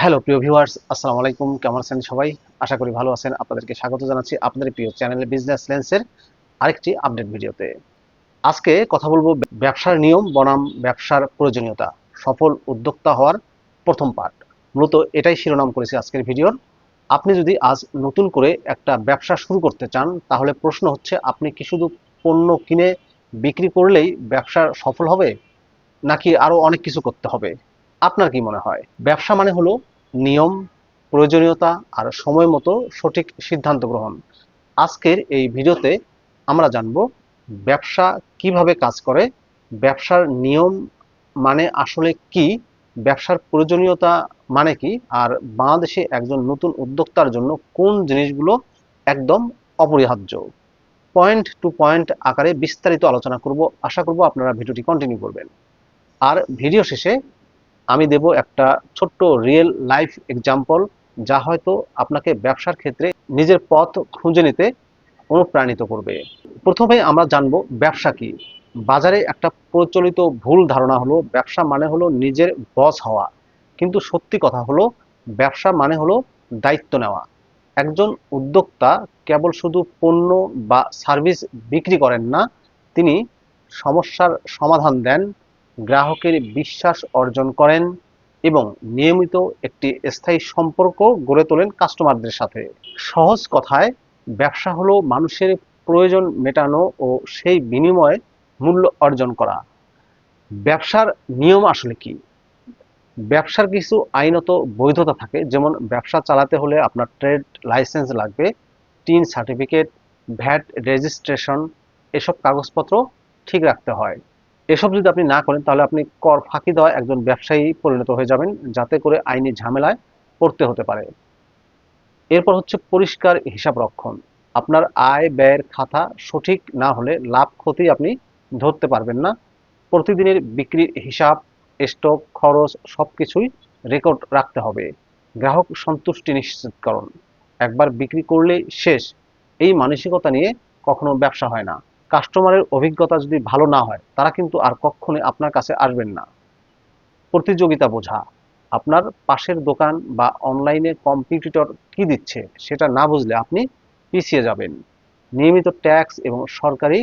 Hello প্রিয় viewers আসসালামু আলাইকুম। কেমন আছেন সবাই? আশা করি ভালো আছেন। আপনাদেরকে স্বাগত জানাচ্ছি আপনাদের প্রিয় চ্যানেল বিজনেস লেন্সের আরেকটি আপডেট ভিডিওতে। আজকে কথা বলব ব্যবসার নিয়ম, বনাম, ব্যবসার প্রয়োজনীয়তা, সফল উদ্যোক্তা হওয়ার প্রথম পার্ট মূলত এটাই শিরোনাম করেছি আজকের ভিডিওর আপনি যদি আজ নতুন করে একটা ব্যবসা শুরু করতে চান, তাহলে প্রশ্ন হচ্ছে, আপনি কি শুধু পণ্য কিনে বিক্রি করলেই ব্যবসা সফল হবে? নাকি আরও অনেক কিছু করতে হবে? আপনার কি মনে হয়? ব্যবসা মানে হলো নিয়ম, প্রয়োজনীয়তা আর সময় মতো সঠিক সিদ্ধান্ত গ্রহণ। আজকের এই ভিডিওতে আমরা জানব ব্যবসা কীভাবে কাজ করে, ব্যবসার নিয়ম মানে আসলে কি, ব্যবসার প্রয়োজনীয়তা মানে কি, আর বাংলাদেশে একজন নতুন উদ্যোক্তার জন্য কোন জিনিসগুলো একদম অপরিহার্য। পয়েন্ট টু পয়েন্ট আকারে বিস্তারিত আলোচনা করব, আশা করব আপনারা ভিডিওটি কন্টিনিউ করবেন। আর ভিডিও শেষে আমি দেব একটা ছোট্ট রিয়েল লাইফ এক্সাম্পল যা হয়তো আপনাকে ব্যবসার ক্ষেত্রে নিজের পথ খুঁজে নিতে অনুপ্রাণিত করবে। প্রথমে আমরা জানব ব্যবসা কি। বাজারে একটা প্রচলিত ভুল ধারণা হলো, ব্যবসা মানে হলো নিজের বস হওয়া। কিন্তু সত্যি কথা হলো, ব্যবসা মানে হলো দায়িত্ব নেওয়া। একজন উদ্যোক্তা কেবল শুধু পণ্য বা সার্ভিস বিক্রি করেন না, তিনি সমস্যার সমাধান দেন গ্রাহকের বিশ্বাস অর্জন করেন এবং নিয়মিত একটি স্থায়ী সম্পর্ক গড়ে তোলেন কাস্টমারদের সাথে। সহজ কথায়, ব্যবসা হলো মানুষের প্রয়োজন মেটানো ও সেই বিনিময়ে মূল্য অর্জন করা। ব্যবসার নিয়ম আসলে কি? ব্যবসার কিছু আইনত বৈধতা থাকে, যেমন ব্যবসা চালাতে হলে আপনার ট্রেড লাইসেন্স লাগবে, টিন সার্টিফিকেট, ভ্যাট রেজিস্ট্রেশন, এসব কাগজপত্র ঠিক রাখতে হয়। এসব যদি আপনি না করেন, তাহলে আপনি কর ফাঁকি দেওয়া একজন ব্যবসায়ী পরিণত হয়ে যাবেন, যাতে করে আইনি ঝামেলায় পড়তে হতে পারে। এরপর হচ্ছে পরিষ্কার হিসাব রক্ষণ। আপনার আয়, ব্যয়ের খাতা সঠিক না হলে লাভ, ক্ষতি আপনি ধরতে পারবেন না। প্রতিদিনের বিক্রির হিসাব, স্টক, খরচ সবকিছুই রেকর্ড রাখতে হবে। গ্রাহক সন্তুষ্টি নিশ্চিতকরণ একবার বিক্রি করলেই শেষ। এই মানসিকতা নিয়ে কখনো ব্যবসা হয় না। কাস্টমারের অভিজ্ঞতা যদি ভালো না হয়, তারা কিন্তু আর কখনোই আপনার কাছে আসবেন না। প্রতিযোগিতা বোঝা। আপনার পাশের দোকান বা অনলাইনে কম্পিটিটর কি দিচ্ছে, সেটা না বুঝলে আপনি পিছিয়ে যাবেন। নিয়মিত ট্যাক্স এবং সরকারি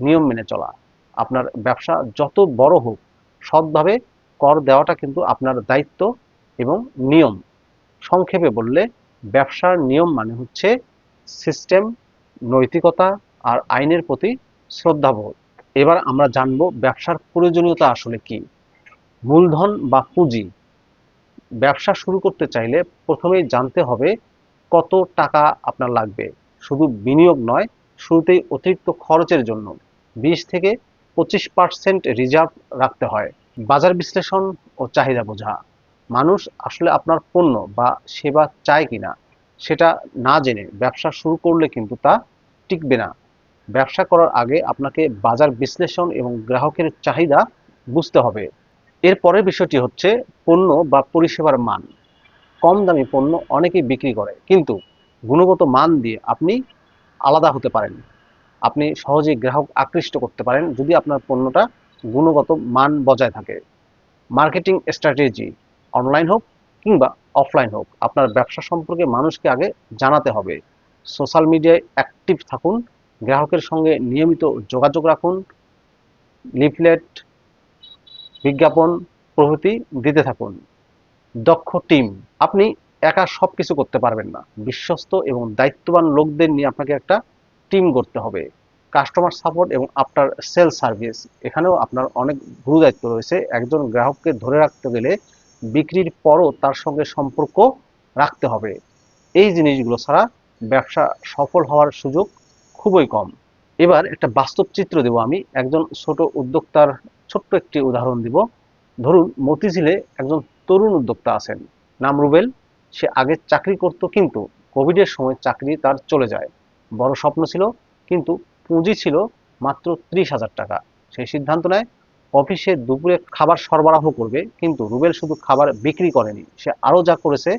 নিয়ম মেনে চলা। আপনার ব্যবসা যত বড় হোক, সৎভাবে কর দেওয়াটা কিন্তু আপনার দায়িত্ব এবং নিয়ম। সংক্ষেপে বললে, ব্যবসার নিয়ম মানে হচ্ছে সিস্টেম নৈতিকতা আর আইনের প্রতি শ্রদ্ধাবোধ। এবার আমরা জানব ব্যবসার প্রয়োজনীয়তা আসলে কি। মূলধন বা পুঁজি। ব্যবসা শুরু করতে চাইলে প্রথমেই জানতে হবে কত টাকা আপনার লাগবে। শুধু বিনিয়োগ নয়, শুরুতেই অতিরিক্ত খরচের জন্য। বিশ থেকে পঁচিশ পার্সেন্ট রিজার্ভ রাখতে হয়। বাজার বিশ্লেষণ ও চাহিদা বোঝা। মানুষ আসলে আপনার পণ্য বা সেবা চায় কিনা, সেটা না জেনে ব্যবসা শুরু করলে কিন্তু তা টিকবে না। ব্যবসা করার আগে আপনাকে বাজার বিশ্লেষণ এবং গ্রাহকের চাহিদা বুঝতে হবে। এর পরের বিষয়টি হচ্ছে পণ্য বা পরিষেবার মান। কম দামি পণ্য অনেকেই বিক্রি করে, কিন্তু গুণগত মান দিয়ে আপনি আলাদা হতে পারেন। আপনি সহজেই গ্রাহক আকৃষ্ট করতে পারেন যদি আপনার পণ্যটা গুণগত মান বজায় থাকে। মার্কেটিং স্ট্র্যাটেজি অনলাইন হোক কিংবা অফলাইন হোক, আপনার ব্যবসা সম্পর্কে মানুষকে আগে জানাতে হবে। সোশ্যাল মিডিয়ায় অ্যাক্টিভ থাকুন গ্রাহকের সঙ্গে নিয়মিত যোগাযোগ রাখুন, লিফলেট, বিজ্ঞাপন প্রভৃতি দিতে থাকুন। দক্ষ টিম, আপনি একা সব কিছু করতে পারবেন না। বিশ্বস্ত এবং দায়িত্ববান লোকদের নিয়ে আপনাকে একটা টিম করতে হবে। কাস্টমার সাপোর্ট এবং আপনার সেল সার্ভিস, এখানেও আপনার অনেক গুরু দায়িত্ব রয়েছে। একজন গ্রাহককে ধরে রাখতে গেলে বিক্রির পরও তার সঙ্গে সম্পর্ক রাখতে হবে। এই জিনিসগুলো ছাড়া ব্যবসা সফল হওয়ার সুযোগ খুবই কম। এবার একটা বাস্তব চিত্র দেব আমি। একজন ছোট উদ্যোক্তার ছোট্ট একটি উদাহরণ দিব। ধরুন, মতিঝিলে একজন তরুণ উদ্যোক্তা আছেন। নাম রুবেল। সে আগে চাকরি করত কিন্তু কোভিডের সময় চাকরি তার চলে যায়। বড় স্বপ্ন ছিল, কিন্তু পুঁজি ছিল মাত্র ত্রিশ হাজার টাকা। সেই সিদ্ধান্ত নেয়, অফিসে দুপুরে খাবার সরবরাহ করবে, কিন্তু রুবেল শুধু খাবার বিক্রি করেনি। সে আরও যা করেছে,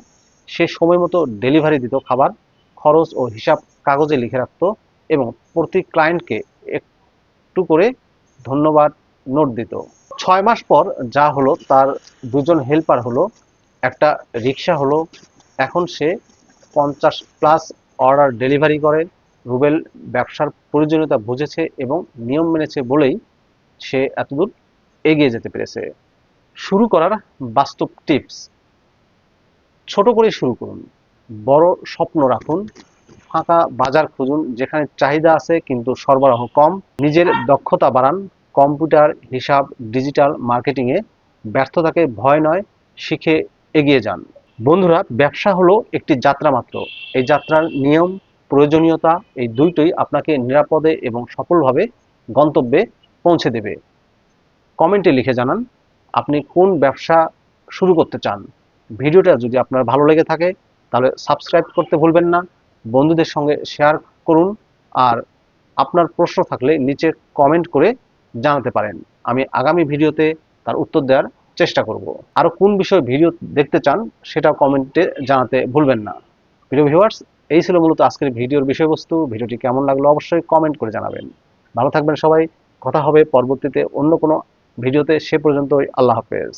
সে সময় মতো ডেলিভারি দিত খাবার, খরচ ও হিসাব কাগজে লিখে রাখতো। এবং প্রতি ক্লায়েন্টকে একটু করে ধন্যবাদ নোট দিত। ছয় মাস পর যা হলো, তার দুজন হেল্পার হলো, একটা রিক্সা হলো। এখন সে পঞ্চাশ প্লাস অর্ডার ডেলিভারি করে। রুবেল ব্যবসার প্রয়োজনীয়তা বুঝেছে এবং নিয়ম মেনেছে বলেই সে এতদূর এগিয়ে যেতে পেরেছে। শুরু করার বাস্তব টিপস ছোট করে শুরু করুন। বড় স্বপ্ন রাখুন। ফাঁকা বাজার খুঁজুন, যেখানে চাহিদা আছে কিন্তু সরবরাহ কম। নিজের দক্ষতা বাড়ান, কম্পিউটার, হিসাব, ডিজিটাল মার্কেটিংয়ে ব্যর্থতাকে ভয় নয়, শিখে এগিয়ে যান। বন্ধুরা, ব্যবসা হলো একটি যাত্রা মাত্র। এই যাত্রার নিয়ম, প্রয়োজনীয়তা, এই দুইটোই আপনাকে নিরাপদে এবং সফলভাবে গন্তব্যে পৌঁছে দেবে। কমেন্টে লিখে জানান, আপনি কোন ব্যবসা শুরু করতে চান? ভিডিওটা যদি আপনার ভালো লেগে থাকে, তাহলে সাবস্ক্রাইব করতে ভুলবেন না। বন্ধুদের সঙ্গে শেয়ার করুন আর আপনার প্রশ্ন থাকলে নিচে কমেন্ট করে জানাতে পারেন। আমি আগামী ভিডিওতে তার উত্তর দেওয়ার চেষ্টা করব। আরও কোন বিষয়ে ভিডিও দেখতে চান সেটাও কমেন্টে জানাতে ভুলবেন না। প্রিয় ভিউয়ার্স এই ছিল মূলত আজকের ভিডিওর বিষয়বস্তু। ভিডিওটি কেমন লাগল অবশ্যই কমেন্ট করে জানাবেন। ভালো থাকবেন সবাই। কথা হবে পরবর্তীতে অন্য কোনো ভিডিওতে। সে পর্যন্তই আল্লাহ হাফেজ।